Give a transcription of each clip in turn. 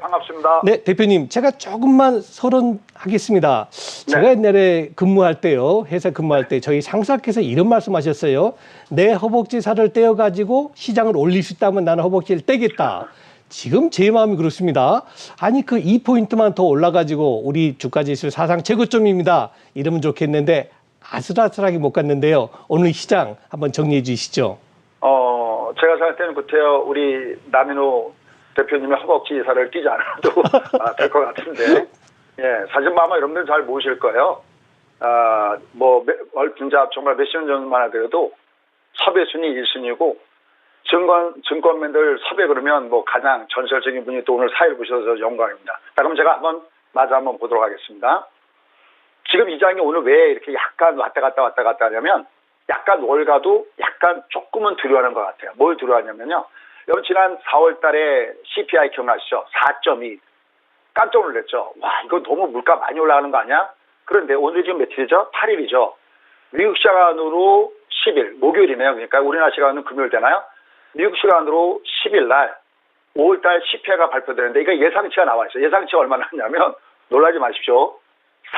반갑습니다. 네, 대표님, 제가 조금만 서론하겠습니다. 제가 네. 옛날에 근무할 때요, 회사 근무할 때 저희 상사께서 이런 말씀하셨어요. 내 허벅지 살을 떼어 가지고 시장을 올릴 수 있다면 나는 허벅지를 떼겠다. 지금 제 마음이 그렇습니다. 아니 그 2포인트만 더 올라가지고 우리 주가 지수 사상 최고점입니다. 이러면 좋겠는데 아슬아슬하게 못 갔는데요. 오늘 시장 한번 정리해 주시죠. 어, 제가 생각할 때는 그때요, 우리 남인호 대표님의 허벅지 살을 띄지 않아도 아, 될것 같은데, 예, 사진 아마 여러분들 잘 모실 거예요. 아, 뭐, 몇- 얼- 진짜 정말 몇십 년 전만 하더라도 섭외 순위 1순위고, 증권, 증권맨들 섭외 그러면 뭐 가장 전설적인 분이 또 오늘 사회를 보셔서 영광입니다. 자, 그럼 제가 한번 마저 한번 보도록 하겠습니다. 지금 이 장이 오늘 왜 이렇게 약간 왔다 갔다 왔다 갔다 하냐면 약간 월가도 약간 조금은 두려워하는 것 같아요. 뭘 두려워하냐면요. 여러분 지난 4월 달에 CPI 기억나시죠? 4.2. 깜짝 놀랐죠. 와 이거 너무 물가 많이 올라가는 거 아니야? 그런데 오늘 지금 며칠이죠? 8일이죠. 미국 시간으로 10일, 목요일이네요. 그러니까 우리나라 시간은 금요일 되나요? 미국 시간으로 10일 날 5월 달 CPI가 발표되는데 이거 예상치가 나와 있어요. 예상치가 얼마나 하냐면 놀라지 마십시오.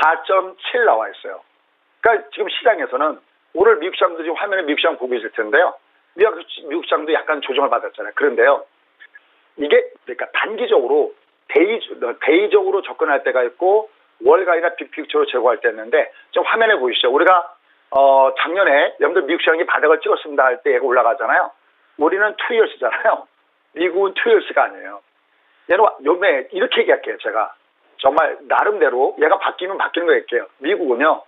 4.7 나와 있어요. 그러니까 지금 시장에서는 오늘 미국 시장도 지금 화면에 미국 시장 보고 있을 텐데요. 미국, 미국 시장도 약간 조정을 받았잖아요. 그런데요. 이게 그러니까 단기적으로 데이, 데이적으로 접근할 때가 있고 월가이나 빅픽처로 제고할 때 있는데 좀 화면에 보이시죠? 우리가 어 작년에 여러분들 미국 시장이 바닥을 찍었습니다 할 때 얘가 올라가잖아요. 우리는 투이얼스잖아요. 미국은 투이얼스가 아니에요. 얘는 요즘에 이렇게 얘기할게요 제가 정말 나름대로 얘가 바뀌면 바뀌는 거 얘기해요. 미국은요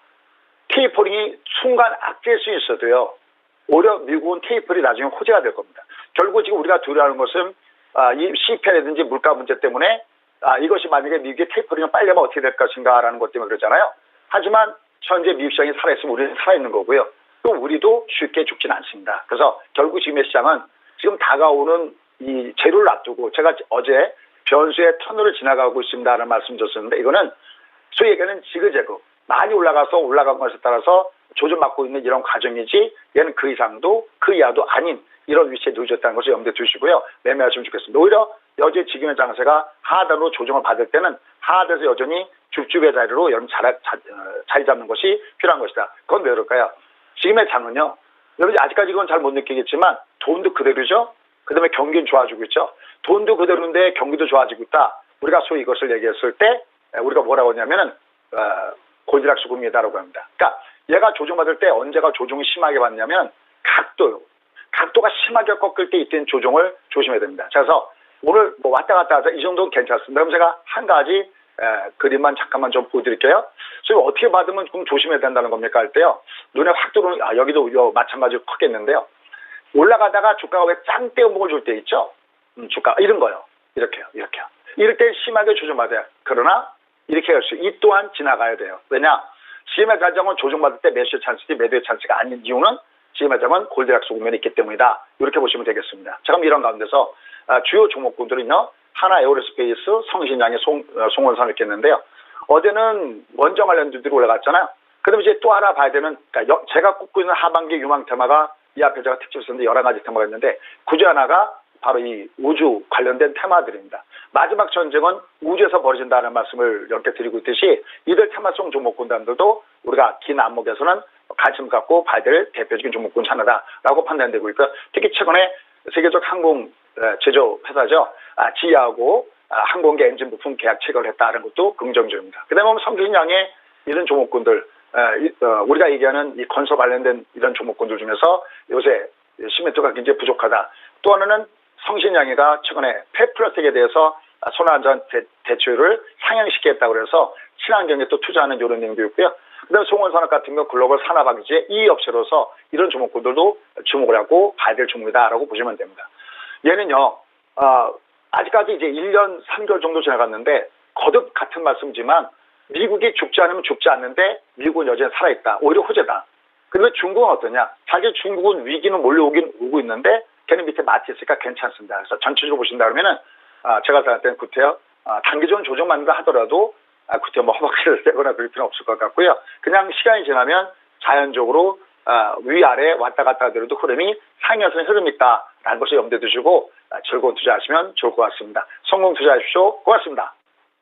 테이퍼링이 순간 악재일 수 있어도요. 오히려 미국은 테이퍼링이 나중에 호재가 될 겁니다. 결국 지금 우리가 두려워하는 것은 아, 이 CPI라든지 물가 문제 때문에 아, 이것이 만약에 미국의 테이퍼링을 빨리 하면 어떻게 될 것인가라는 것 때문에 그러잖아요. 하지만 현재 미국 시장이 살아있으면 우리는 살아있는 거고요. 또 우리도 쉽게 죽지는 않습니다. 그래서 결국 지금의 시장은 지금 다가오는 이 재료를 앞두고 제가 어제 변수의 터널을 지나가고 있습니다라는 말씀 드렸었는데 이거는 소위 얘기하는 지그재그 많이 올라가서 올라간 것에 따라서 조정받고 있는 이런 과정이지 얘는 그 이상도 그 이하도 아닌 이런 위치에 놓여졌다는 것을 염두에 두시고요. 매매하시면 좋겠습니다. 오히려 여제 지금의 장세가 하단으로 조정을 받을 때는 하단에서 여전히 줍줍의 자리로 여러분 자, 자, 어, 자리 잡는 것이 필요한 것이다. 그건 왜 그럴까요? 지금의 장은요. 여러분 아직까지 이건 잘 못 느끼겠지만 돈도 그대로죠. 그 다음에 경기는 좋아지고 있죠. 돈도 그대로인데 경기도 좋아지고 있다. 우리가 소위 이것을 얘기했을 때 에, 우리가 뭐라고 하냐면은 어, 골드락스 구미다라고 합니다. 그러니까 얘가 조정받을 때 언제가 조정이 심하게 받냐면 각도요. 각도가 심하게 꺾일 때 이때는 조정을 조심해야 됩니다. 자, 그래서 오늘 뭐 왔다 갔다 하자 이 정도는 괜찮습니다. 그럼 제가 한 가지 에, 그림만 잠깐만 좀 보여드릴게요. 그래서 어떻게 받으면 좀 조심해야 된다는 겁니까 할 때요. 눈에 확 들어오는 아, 여기도 요 마찬가지로 컸겠는데요. 올라가다가 주가가 왜짱 떼어먹을 줄 때 있죠? 음, 주가 이런 거요. 이렇게요. 이렇게요. 이럴 때 심하게 조정받아요. 그러나 이렇게 할 수 이 또한 지나가야 돼요. 왜냐? 지금의 가정은 조정받을 때 매수의 찬스지 매도의 찬스가 아닌 이유는 지금의 가정은 골드락스 국면이 있기 때문이다. 이렇게 보시면 되겠습니다. 자, 그럼 이런 가운데서 아, 주요 종목군들은요. 하나 에어로스페이스, 성신양의 송, 어, 송원선을 겠는데요. 어제는 원정 관련주들이 올라갔잖아요. 그다음에 이제 또 하나 봐야 되는 그러니까 여- 제가 꼽고 있는 하반기 유망 테마가 이 앞에 제가 특집 썼는데 여러 가지 테마가 있는데 그중 하나가 바로 이 우주 관련된 테마들입니다. 마지막 전쟁은 우주에서 벌어진다는 말씀을 이렇게 드리고 있듯이 이들 테마성 종목군단들도 우리가 긴 안목에서는 관심 갖고 봐야 될 대표적인 종목군 하나다라고 판단되고 있고 특히 최근에 세계적 항공 에, 제조 회사죠. 아, 지하고 아, 항공기 엔진 부품 계약 체결을 했다는 것도 긍정적입니다. 그다음에 보면 성균양의 이런 종목군들 에, 이, 어, 우리가 얘기하는 이 건설 관련된 이런 종목군들 중에서 요새 시멘트가 굉장히 부족하다. 또 하나는 성신양이가 최근에 페플라텍에 대해서 손안전 대출을 상향시키겠다고 그래서 친환경에 또 투자하는 이런 내용도 있고요. 그다음에 송원산업 같은 경 글로벌 산업학기지의 이 업체로서 이런 종목군들도 주목을 하고 봐야 될 종목이다라고 보시면 됩니다. 얘는요, 어, 아직까지 이제 1년 3개월 정도 지나갔는데 거듭 같은 말씀이지만 미국이 죽지 않으면 죽지 않는데 미국은 여전히 살아있다. 오히려 호재다. 그런데 중국은 어떠냐? 사실 중국은 위기는 몰려오긴 오고 있는데 걔는 밑에 마트 있으니까 괜찮습니다. 그래서 전체적으로 보신다 그러면은 아, 제가 생각할 때는 구태여 아, 단기적인 조정만다 하더라도 아, 구태여 뭐 허벅지를 떼거나 그럴 필요는 없을 것 같고요. 그냥 시간이 지나면 자연적으로 아, 위아래 왔다 갔다 하더라도 흐름이 상향선의 흐름이 있다라는 것을 염두에 두시고 아, 즐거운 투자하시면 좋을 것 같습니다. 성공 투자하십시오. 고맙습니다.